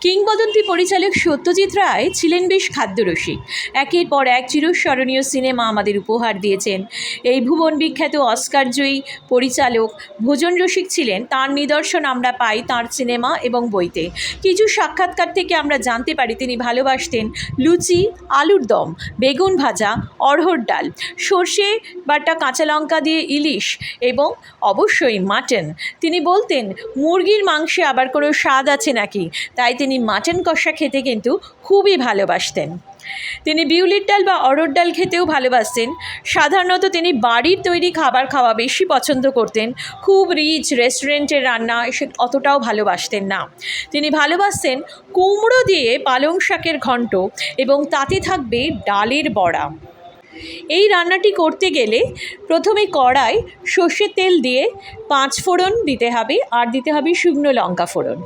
কিংবদন্তি পরিচালক সত্যজিৎ রায় ছিলেন বেশ খাদ্যরসিক। একের পর এক চিরস্মরণীয় সিনেমা আমাদের উপহার দিয়েছেন। এই ভুবন বিখ্যাত অস্কারজয়ী পরিচালক ভোজন রসিক ছিলেন। তার নিদর্শন আমরা পাই তার সিনেমা এবং বইতে। কিছু সাক্ষাৎকার থেকে আমরা জানতে পারি তিনি ভালোবাসতেন লুচি, আলুর দম, বেগুন ভাজা, অড়হর ডাল, সর্ষে বাটা কাঁচা লঙ্কা দিয়ে ইলিশ এবং অবশ্যই মাটন। তিনি বলতেন, মুরগির মাংসে আবার কোনো স্বাদ আছে নাকি? তাই তিনি মাটন কষা খেতে কিন্তু খুবই ভালোবাসতেন। তিনি বিউলির ডাল বা অরড় ডাল খেতেও ভালোবাসতেন। সাধারণত তিনি বাড়ির তৈরি খাবার খাওয়া বেশি পছন্দ করতেন। খুব রিচ রেস্টুরেন্টের রান্না সে অতটাও ভালোবাসতেন না। তিনি ভালোবাসতেন কুমড়ো দিয়ে পালং শাকের ঘন্ট এবং তাতে থাকবে ডালের বড়া। এই রান্নাটি করতে গেলে প্রথমে কড়াই, সর্ষের তেল দিয়ে পাঁচ ফোড়ন দিতে হবে আর দিতে হবে শুকনো লঙ্কা ফোড়ন।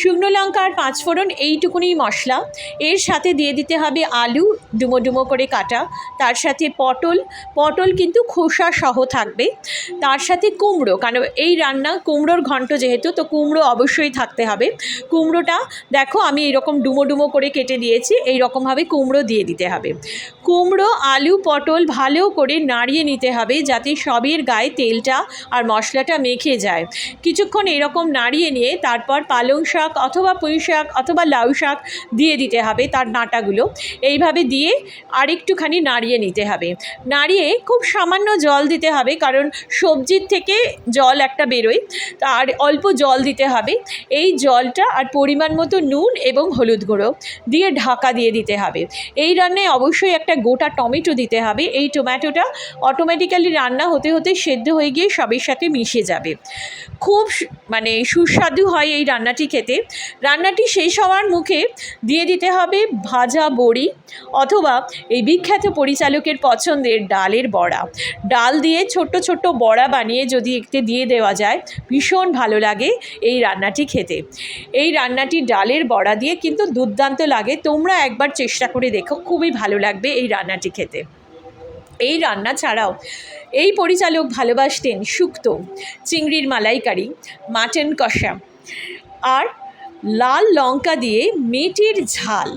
শুকনো লঙ্কা আর পাঁচ ফোড়ন এইটুকুনি মশলা। এর সাথে দিয়ে দিতে হবে আলু, ডুমো ডুমো করে কাটা। তার সাথে পটল পটল কিন্তু খোসা সহ থাকবে। তার সাথে কুমড়ো, কারণ এই রান্না কুমড়োর ঘন্ট যেহেতু, তো কুমড়ো অবশ্যই থাকতে হবে। কুমড়োটা দেখো আমি এরকম ডুমো ডুমো করে কেটে দিয়েছি এই রকমভাবে কুমড়ো দিয়ে দিতে হবে। কুমড়ো, আলু পটল ভালো করে নাড়িয়ে নিতে হবে যাতে সবের গায়ে তেলটা আর মশলাটা মেখে যায়। কিছুক্ষণ এরকম নাড়িয়ে নিয়ে তারপর পালং শাক অথবা পুঁই শাক অথবা লাউ শাক দিয়ে দিতে হবে তার ডাঁটাগুলো এইভাবে দিয়ে আরেকটুখানি নাড়িয়ে নিতে হবে। নাড়িয়ে খুব সামান্য জল দিতে হবে কারণ সবজির থেকে জল একটা বেরোয়। আর অল্প জল দিতে হবে। এই জলটা আর পরিমাণ মতো নুন এবং হলুদ গুঁড়ো দিয়ে ঢাকা দিয়ে দিতে হবে। এই রান্নায় অবশ্যই একটা গোটা টমেটো দিতে হবে। এই টমেটোটা অটোমেটিক্যালি রান্না হতে হতে সেদ্ধ হয়ে গিয়ে সবের সাথে মিশে যাবে। খুব মানে সুস্বাদু হয় এই রান্নাটি খেতে। রান্নাটি শেষ হওয়ার মুখে দিয়ে দিতে হবে ভাজা বড়ি অথবা এই বিখ্যাত পরিচালকের পছন্দের ডালের বড়া। ডাল দিয়ে ছোট্ট ছোট্ট বড়া বানিয়ে যদি একটু দিয়ে দেওয়া যায়, ভীষণ ভালো লাগে এই রান্নাটি খেতে। এই রান্নাটি ডালের বড়া দিয়ে কিন্তু দুর্দান্ত লাগে। তোমরা একবার চেষ্টা করে দেখো, খুবই ভালো লাগবে এই রান্নাটি খেতে। এই রান্না ছাড়াও এই পরিচালক ভালোবাসতেন শুক্ত চিংড়ির মালাইকারি, মাটন কষা আর লাল লঙ্কা দিয়ে মেটির ঝাল।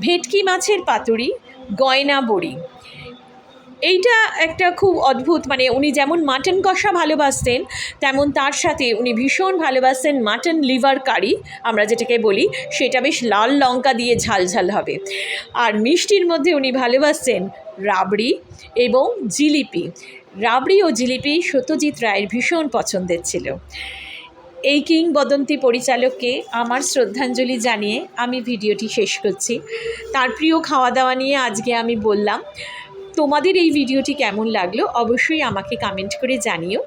ভেটকি মাছের পাতুরি, গয়না বড়ি এইটা একটা খুব অদ্ভুত মানে উনি যেমন মাটন কষা ভালোবাসতেন, তেমন তার সাথে উনি ভীষণ ভালোবাসতেন মাটন লিভার কারি আমরা যেটাকে বলি, সেটা বেশ লাল লঙ্কা দিয়ে ঝাল ঝাল হবে। আর মিষ্টির মধ্যে উনি ভালোবাসতেন রাবড়ি এবং জিলিপি। রাবড়ি ও জিলিপি সত্যজিৎ রায়ের ভীষণ পছন্দের ছিল। এই কিংবদন্তি পরিচালককে আমার শ্রদ্ধাঞ্জলি জানিয়ে আমি ভিডিওটি শেষ করছি। তার প্রিয় খাওয়া দাওয়া নিয়ে আজকে আমি বললাম তোমাদের এই ভিডিওটি কেমন লাগল অবশ্যই আমাকে কমেন্ট করে জানিও।